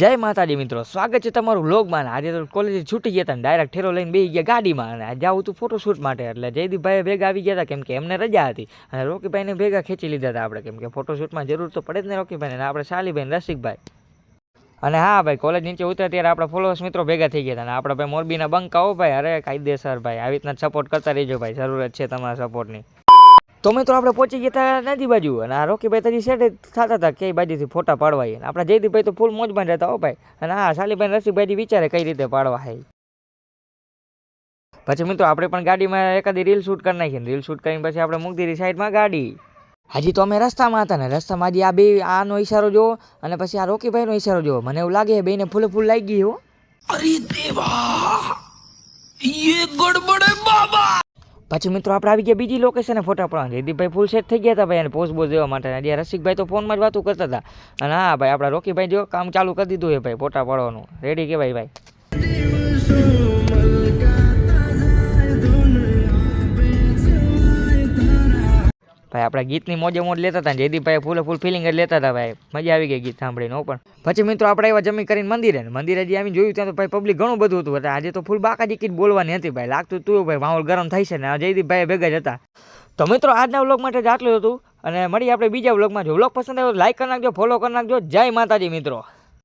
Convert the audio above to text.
જય માતાજી મિત્રો, સ્વાગત છે તમારું વ્લોગમાં. આજે તો કોલેજ છૂટી ગયા હતા ડાયરેક્ટ ઠેરો લઈને બેસી ગયા ગાડીમાં. અને જાઉં હતું ફોટોશૂટ માટે, એટલે જયદીપભાઈ ભેગા આવી ગયા હતા, કેમ કે એમને રજા હતી. અને રોકીભાઈને ભેગા ખેંચી લીધા હતા આપણે, કેમ કે ફોટોશૂટમાં જરૂર તો પડે જ ને રોકીભાઈને. અને આપણે શાલીભાઈ રસિકભાઈ. અને હા ભાઈ કોલેજ નીચે ઉતરે ત્યારે આપણા ફોલોઅર્સ મિત્રો ભેગા થઈ ગયા હતા. અને આપણા ભાઈ મોરબીના બંકાઓ ભાઈ, અરે કાયદેસર ભાઈ, આવી રીતના સપોર્ટ કરતા રહેજો ભાઈ, જરૂરત છે તમારા સપોર્ટની તો મિત્રો આપણે પહોંચી ગયા હતા નદી બાજુ અને આ રોકીભાઈ તરી સેટ થતા હતા કઈ બાજુથી ફોટા પાડવા. અને આપણા જયદીપભાઈ તો ફૂલ મોજમાં રહેતા હો ભાઈ. અને હા શાલીભાઈ રસિકભાઈ વિચારે કઈ રીતે પાડવા હે. પછી મિત્રો આપણે પણ ગાડીમાં એકાદી રીલ શૂટ કરી નાખીએ. રીલ શૂટ કરીને પછી આપણે મૂકી દીધી સાઈડમાં ગાડી. હજી તો અમે રસ્તામાં હતા ને. રસ્તામાં હજી આ બે, આનો ઈશારો જોવો અને પછી આ રોકીભાઈનો ઈશારો જોવો. મને એવું લાગે બેને ફૂલે ફૂલ લાગી ગઈ હો. પછી મિત્રો આપણે આવી ગયા બીજી લોકેશને ફોટા પડવા. જયદીપભાઈ ફૂલ સેટ થઈ ગયા હતા ભાઈ, અને પોઝ બોઝ દેવા માટે. અને રસિકભાઈ તો ફોનમાં જ વાતો કરતા હતા. અને હા ભાઈ, આપણા રોકીભાઈ જો કામ ચાલુ કરી દીધું છે ભાઈ, ફોટા પાડવાનું. રેડી કહેવાય ભાઈ? ભાઈ, આપણા ગીતની મોજે મોજ લેતા હતા જયદીપભાઈ ફૂલે ફૂલ ફિલિંગ જ લેતા હતા ભાઈ. મજા આવી ગઈ ગીત સાંભળીને પણ. પછી મિત્રો આપણે એવા જમી કરીને મંદિરે મંદિરે જે આવીને જોયું ત્યાં તો ભાઈ પબ્લિક ઘણું બધું હતું, એટલે આજે તો ફૂલ બાકાજી કીટ બોલવાની હતી ભાઈ. લાગતું તું ભાઈ, માહોલ ગરમ થાય છે ને જયદીપભાઈ ભેગા જ હતા. તો મિત્રો, આજના વ્લોગ માટે જ આટલું હતું, અને મળી આપણે બીજા વ્લોગમાં જો વ્લોગ પસંદ આવ્યો લાઈક કરી નાખજો ફોલો કરી નાખજો. જય માતાજી મિત્રો.